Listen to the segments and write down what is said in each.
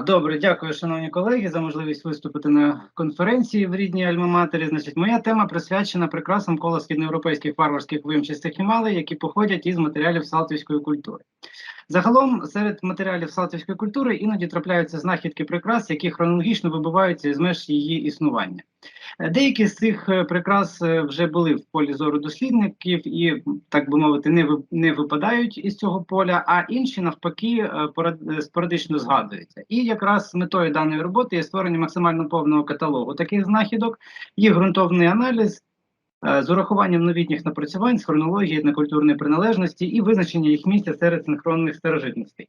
Добре, дякую, шановні колеги, за можливість виступити на конференції в рідній Альма-Матері. Значить, моя тема присвячена прикрасам кола східноєвропейських варварських вимчастих Хімали, які походять із матеріалів салтівської культури. Загалом, серед матеріалів салтівської культури іноді трапляються знахідки прикрас, які хронологічно вибиваються із меж її існування. Е, Деякі з цих е, прикрас е, вже були в полі зору дослідників і, так би мовити, не випадають із цього поля, а інші навпаки порад- спорадично згадуються. І якраз метою даної роботи є створення максимально повного каталогу таких знахідок, їх ґрунтовний аналіз. Е, З урахуванням новітніх напрацювань з хронології етнокультурної приналежності і визначення їх місця серед синхронних старожитностей.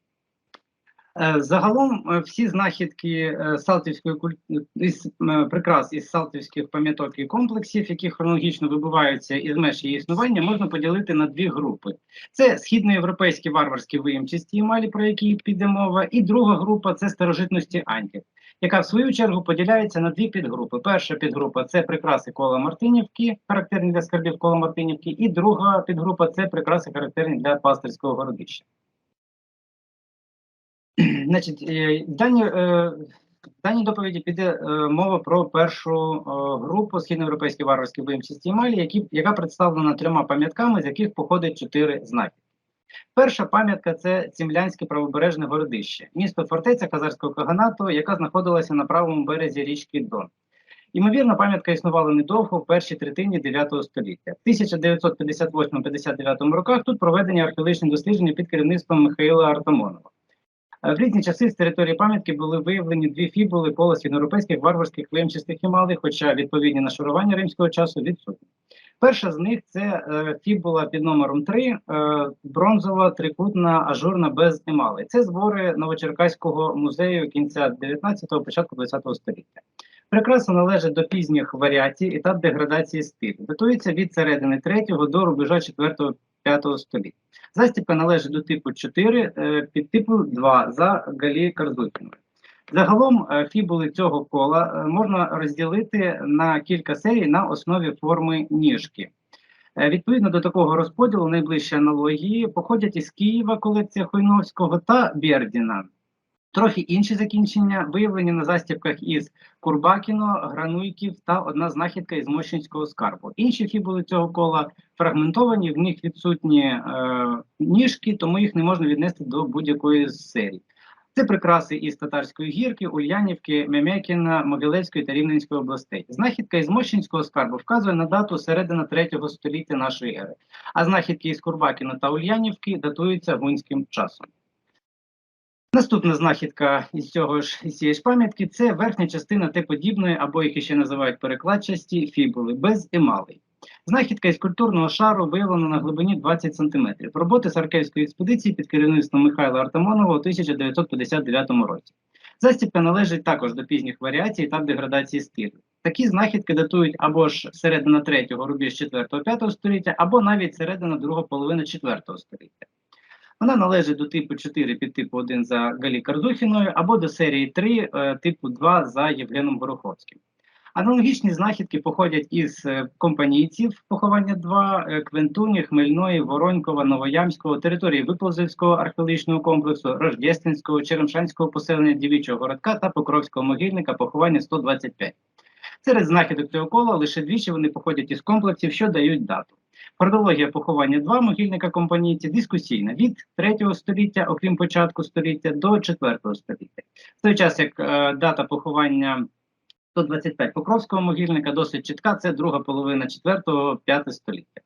Е, Загалом е, всі знахідки е, салтівської куль- із е, прикрас із салтівських пам'яток і комплексів, які хронологічно вибиваються із меж її існування, можна поділити на дві групи: це східноєвропейські варварські виємчасті емалі, про які піде мова, і друга група це старожитності антів, яка в свою чергу поділяється на дві підгрупи. Перша підгрупа це прикраси кола Мартинівки, характерні для скарбів кола Мартинівки, і друга підгрупа це прикраси характерні для пастирського городища. Значить, е, в даній, е, в даній доповіді піде е, мова про першу групу східноєвропейські варварські виємчасті емалі, які, яка представлена трьома пам'ятками, з яких походить чотири знаки. Перша пам'ятка це Цімлянське правобережне городище, місто фортеця Казарського каганату, яка знаходилася на правому березі річки Дон. Ймовірно, пам'ятка існувала недовго в першій третині 9 століття. В 1958-59 роках тут проведені археологічні дослідження під керівництвом Михайла Артамонова. В різні часи з території пам'ятки були виявлені дві фібули кола східноєвропейських варварських вимчистих Гімалей, хоча відповідні нашарування римського часу відсутні. Перша з них це е, фібула під номером 3, е, бронзова трикутна ажурна без емалей. Це збори Новочеркаського музею кінця 19-го, початку 20-го століття. Прикраса належить до пізніх варіацій, етап деградації стилю. Датується від середини 3 до рубежа 4-5 століття. Застібка належить до типу 4, е, під типу 2 за Галі Карзутіною. Загалом е, фібули цього кола е, можна розділити на кілька серій на основі форми ніжки. Відповідно до такого розподілу, найближчі аналогії походять із Києва колекція Хойновського та Бердіна. Трохи інші закінчення виявлені на застібках із Курбакіно, Грануйків та одна знахідка із Мощинського скарбу. Інші фібули цього кола фрагментовані, в них відсутні е, ніжки, тому їх не можна віднести до будь-якої з серій. Це прикраси із Татарської гірки, Ульянівки, Мемякіна, Могилевської та Рівненської областей. Знахідка із Мощинського скарбу вказує на дату середина 3 століття нашої ери, а знахідки із Курбакіна та Ульянівки датуються гунським часом. Наступна знахідка із цього ж із цієї ж пам'ятки це верхня частина Т-подібної, або їх ще називають перекладчасті фібули, без емалей. Знахідка із культурного шару виявлена на глибині 20 см. Роботи Саркевської експедиції під керівництвом Михайла Артамонова у 1959 році. Застібка належить також до пізніх варіацій етап деградації стилю. Такі знахідки датують або ж середина 3-го рубіж 4-5 століття, або навіть середина друга половина 4 століття. Вона належить до типу 4 під типу 1 за Галі Карзухіною або до серії 3 е, типу 2 за Євгеном Гороховським. Аналогічні знахідки походять із е, компанійців поховання 2, е, Квентуні, Хмельної, Воронькова, Новоямського, території Виползівського археологічного комплексу, Рождественського, Черемшанського поселення Дівічого городка та Покровського могильника поховання 125. Серед знахідок цього кола лише двічі вони походять із комплексів, що дають дату. Хронологія поховання 2 могильника компанійці дискусійна від 3 століття, окрім початку століття, до 4 століття. В той час як е, дата поховання 125 Покровського могильника досить чітка, це друга половина 4-5 століття.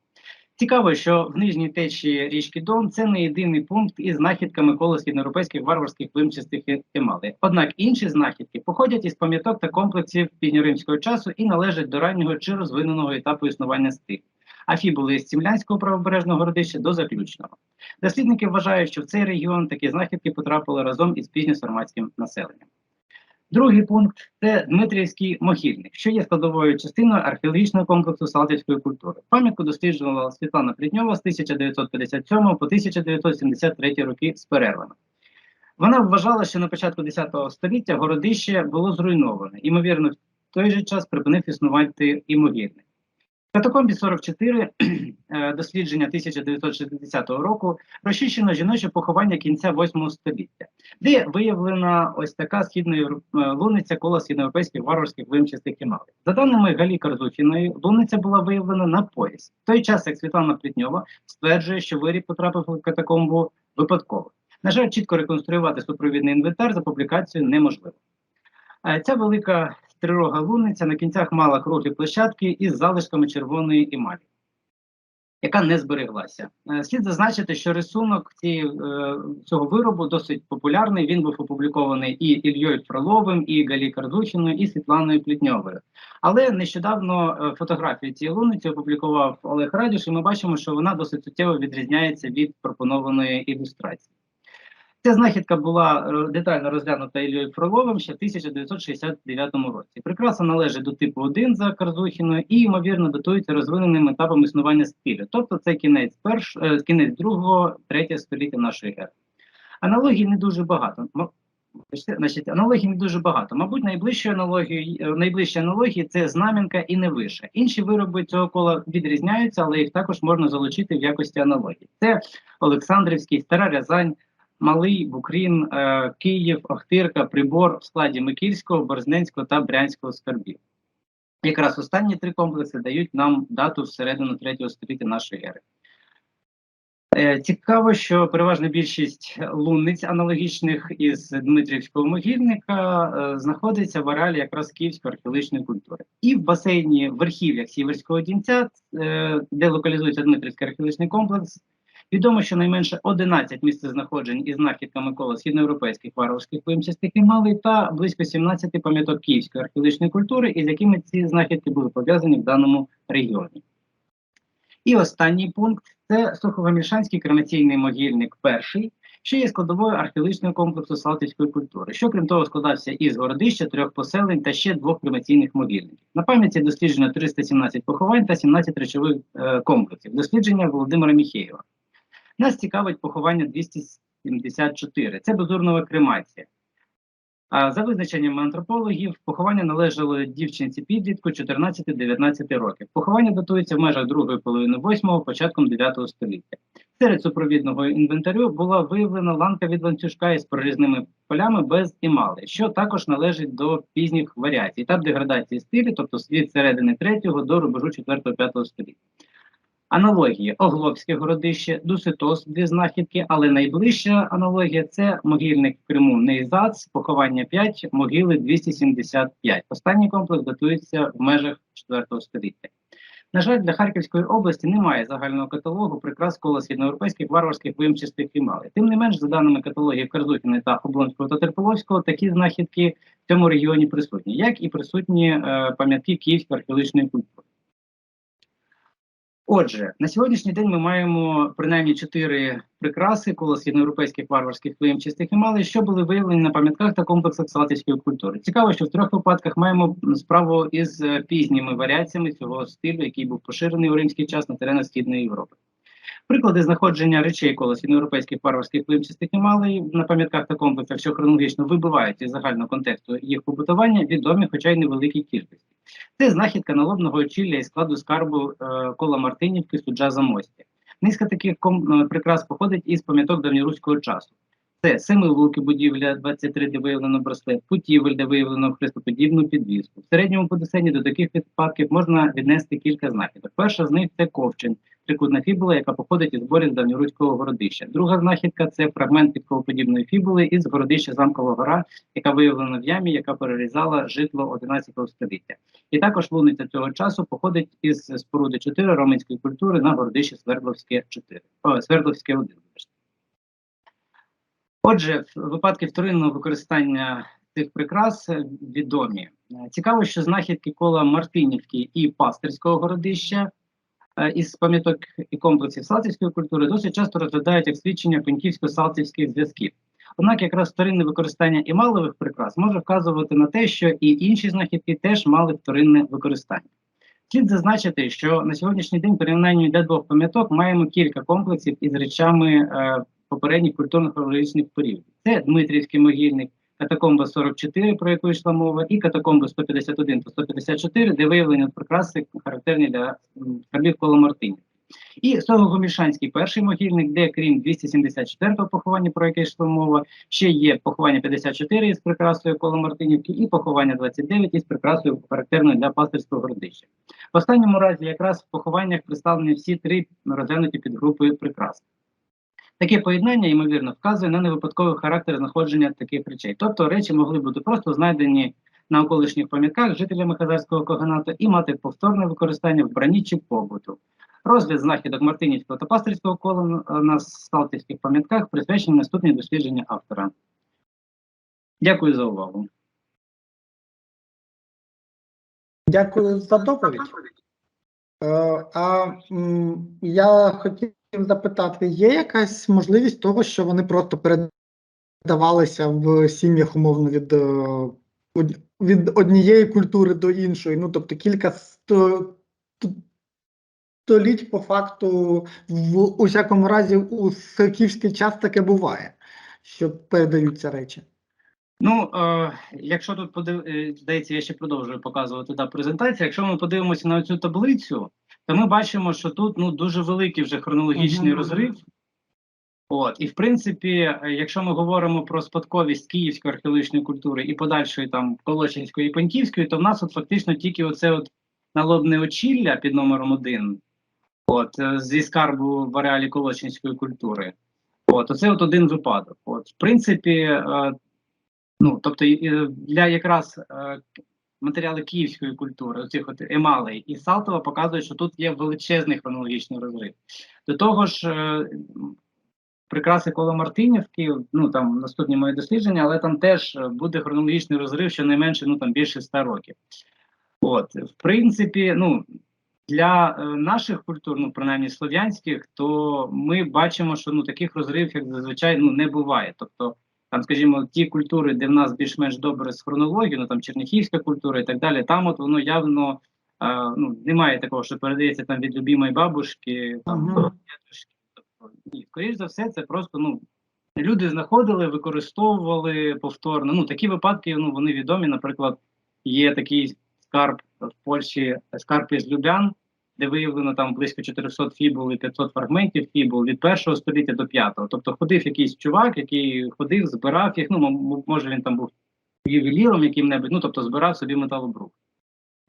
Цікаво, що в нижній течії річки Дон це не єдиний пункт із знахідками коло східноєвропейських варварських вимчистих емалей. Однак інші знахідки походять із пам'яток та комплексів пізньоримського часу і належать до раннього чи розвиненого етапу існування стилю. А фібули з Цімлянського правобережного городища до заключного. Дослідники вважають, що в цей регіон такі знахідки потрапили разом із пізньосарматським населенням. Другий пункт це Дмитрівський могильник, що є складовою частиною археологічного комплексу Салтівської культури. Пам'ятку досліджувала Світлана Плітньова з 1957 по 1973 роки з перервами. Вона вважала, що на початку X століття городище було зруйноване. Ймовірно, в той же час припинив існувати і могильник. Катакомбі 44 е, дослідження 1960 року розчищено жіноче поховання кінця 8 століття, де виявлена ось така східна луниця коло східноєвропейських варварських вимчистих кімалів. За даними Галі Карзухіної, луниця була виявлена на пояс. В той час, як Світлана Плітньова стверджує, що виріб потрапив у катакомбу випадково. На жаль, чітко реконструювати супровідний інвентар за публікацією неможливо. Е, Ця велика трирога лунниця на кінцях мала круглі площадки із залишками червоної емалі, яка не збереглася. Е, Слід зазначити, що рисунок цієї, е, цього виробу досить популярний. Він був опублікований і Ільєю Фроловим, і Галі Кардухіною, і Світланою Плітньовою. Але нещодавно е, фотографію цієї лунниці опублікував Олег Радюш, і ми бачимо, що вона досить суттєво відрізняється від пропонованої ілюстрації. Ця знахідка була е, детально розглянута Іллею Фроловим ще в 1969 році. Прикраса належить до типу 1 за Карзухіною і, ймовірно, датується розвиненим етапом існування стилю. Тобто це кінець перш, е, кінець другого, третє століття нашої ери. Аналогій не дуже багато. Значить, аналогій не дуже багато. Мабуть, найближчою аналогією, е, найближчі аналогії це знам'янка і невиша. Інші вироби цього кола відрізняються, але їх також можна залучити в якості аналогії. Це Олександрівський, Стара Рязань, Малий, Букрін, е, Київ, Охтирка, Прибор в складі Микільського, Борзненського та Брянського скарбів. Якраз останні три комплекси дають нам дату всередину третього століття нашої ери. Е, Цікаво, що переважна більшість лунниць аналогічних із Дмитрівського могильника е, знаходиться в ареалі якраз Київської археологічної культури. І в басейні верхів'ях Сіверського Дінця, де локалізується Дмитрівський археологічний комплекс, Відомо, що найменше 11 місцезнаходжень із знахідками коло східноєвропейських варварських вимчастих мали та близько 17 пам'яток київської археологічної культури, із якими ці знахідки були пов'язані в даному регіоні. І останній пункт це Сухогомільшанський кремаційний могильник перший, що є складовою археологічного комплексу Салтівської культури, що крім того складався із городища, трьох поселень та ще двох кремаційних могильників. На пам'яті досліджено 317 поховань та 17 речових е, комплексів. Дослідження Володимира Міхеєва. Нас цікавить поховання 274. Це безурнова кремація. А за визначенням антропологів, поховання належало дівчинці підлітку 14-19 років. Поховання датується в межах другої половини 8-го, початком 9-го століття. Серед супровідного інвентарю була виявлена ланка від ланцюжка із прорізними полями без імали, що також належить до пізніх варіацій, етап деградації стилю, тобто від середини 3 до рубежу 4-5 століття. Аналогії Оглобське городище, Дуситос, дві знахідки, але найближча аналогія це могильник в Криму Нейзац, поховання 5, могили 275. Останній комплекс датується в межах 4 століття. На жаль, для Харківської області немає загального каталогу прикрас коло східноєвропейських варварських вимчистих кремалей. Тим не менш, за даними каталогів Карзухіни та Облонського та Терполовського, такі знахідки в цьому регіоні присутні, як і присутні е, пам'ятки Київської археологічної культури. Отже, на сьогоднішній день ми маємо принаймні чотири прикраси коло східноєвропейських варварських виємчистих емалей, що були виявлені на пам'ятках та комплексах салтівської культури. Цікаво, що в трьох випадках маємо справу із пізніми варіаціями цього стилю, який був поширений у римський час на теренах Східної Європи. Приклади знаходження речей коло східноєвропейських варварських виємчистих емалей на пам'ятках та комплексах, що хронологічно вибивають із загального контексту їх побутування, відомі, хоча й невеликій кількості. Це знахідка налобного очілля і складу скарбу е, кола Мартинівки суджа Замостя. Низка таких е, прикрас походить із пам'яток давньоруського часу. Це Семилуки, будівля 23, де виявлено браслет, Путівель, де виявлено хрестоподібну підвіску. В середньому подесені до таких випадків можна віднести кілька знахідок. Перша з них це ковчин, трикутна фібула, яка походить із зборів давньоруського городища. Друга знахідка це фрагмент підковоподібної фібули із городища Замкова гора, яка виявлена в ямі, яка перерізала житло 11 століття. І також луниця цього часу походить із споруди 4 романської культури на городищі Свердловське 4. О, Свердловське 1. Отже, випадки вторинного використання цих прикрас відомі. Цікаво, що знахідки кола Мартинівки і Пастирського городища із пам'яток і комплексів салтівської культури досить часто розглядають як свідчення пеньківсько-салтівських зв'язків. Однак якраз вторинне використання імалових прикрас може вказувати на те, що і інші знахідки теж мали вторинне використання. Слід зазначити, що на сьогоднішній день порівняння для двох пам'яток маємо кілька комплексів із речами е, попередніх культурно-хронологічних періодів. Це Дмитрівський могильник, катакомба 44, про яку йшла мова, і катакомби 151 та 154, де виявлені прикраси характерні для скарбів Коломартинів. І Сологомішанський перший могильник, де крім 274-го поховання, про яке йшла мова, ще є поховання 54 із прикрасою Коломартинівки і поховання 29 із прикрасою характерною для пастирського городища. В останньому разі якраз в похованнях представлені всі три розглянуті підгрупи прикрас. Таке поєднання, ймовірно, вказує на невипадковий характер знаходження таких речей. Тобто речі могли бути просто знайдені на околишніх пам'ятках жителями Хазарського каганату і мати повторне використання в бранні чи побуту. Розгляд знахідок Мартинівського та Пастерського кола е, на Салтівських пам'ятках присвячені наступні дослідження автора. Дякую за увагу. Дякую за доповідь. Е, А я хотів запитати, є якась можливість того, що вони просто передавалися в сім'ях умовно від, е, від однієї культури до іншої? Ну, тобто кілька сто- століть по факту в усякому разі у скіфський час таке буває, що передаються речі. Ну, е, якщо тут подив... е, здається, я ще продовжую показувати да, презентацію. Якщо ми подивимося на цю таблицю, то ми бачимо, що тут ну, дуже великий вже хронологічний розрив. От, і в принципі, е, якщо ми говоримо про спадковість київської археологічної культури і подальшої там Колочинської і Паньківської, то в нас от фактично тільки оце от налобне очілля під номером один, от е, зі скарбу в ареалі Колочинської культури. От, оце от один випадок. От, в принципі, е, ну тобто е, для якраз е, матеріали київської культури, оцих от емалей і Салтова показують, що тут є величезний хронологічний розрив. До того ж, е, прикраси коло Мартинівки, ну там наступні мої дослідження, але там теж буде хронологічний розрив, щонайменше ну там більше ста років. От, в принципі, ну для е, наших культур, ну принаймні слов'янських, то ми бачимо, що ну таких розривів, як зазвичай, ну не буває. Тобто, там, скажімо, ті культури, де в нас більш-менш добре з хронологією, ну там черніхівська культура і так далі, там от воно явно е, ну, немає такого, що передається там від любимої бабушки, там. Тобто, ні, скоріш за все, це просто ну. Люди знаходили, використовували повторно. Ну, такі випадки ну, вони відомі. Наприклад, є такий скарб в Польщі, скарб із Люблян, де виявлено там близько 400 фібул і 500 фрагментів фібул від першого століття до п'ятого. Тобто ходив якийсь чувак, який ходив, збирав їх. Ну, може він там був ювеліром яким-небудь, ну тобто збирав собі металобрук.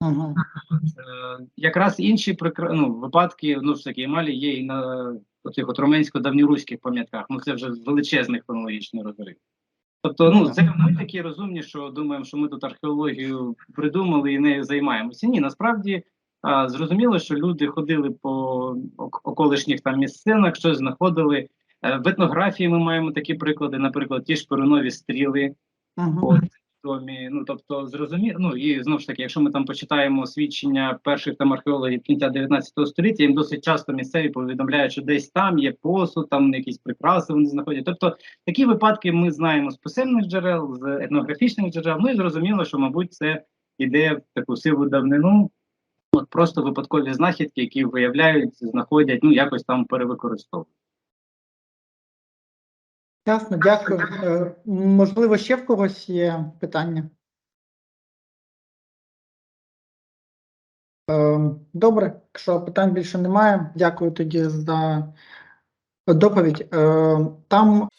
Угу. Е, якраз інші ну, випадки, ну ж таки, емалі є і на оцих от романсько-давньоруських пам'ятках. Ну це вже величезний хронологічний розрив. Тобто, ну це ми такі розумні, що думаємо, що ми тут археологію придумали і нею займаємося. Ні, насправді а, зрозуміло, що люди ходили по околишніх там місцинах, щось знаходили. Е, В етнографії ми маємо такі приклади, наприклад, ті ж перунові стріли, Угу. От, відомі. Ну тобто, зрозуміло. Ну і знову ж таки, якщо ми там почитаємо свідчення перших там археологів кінця 19 століття, їм досить часто місцеві повідомляють, що десь там є посуд, там якісь прикраси вони знаходять. Тобто такі випадки ми знаємо з писемних джерел, з етнографічних джерел. Ну і зрозуміло, що, мабуть, це йде в таку сиву давнину. От просто випадкові знахідки, які виявляють, знаходять, ну якось там перевикористовують. Ясно, дякую. Е, Можливо, ще в когось є питання? Е, Добре, якщо питань більше немає, дякую тоді за доповідь. Е, Там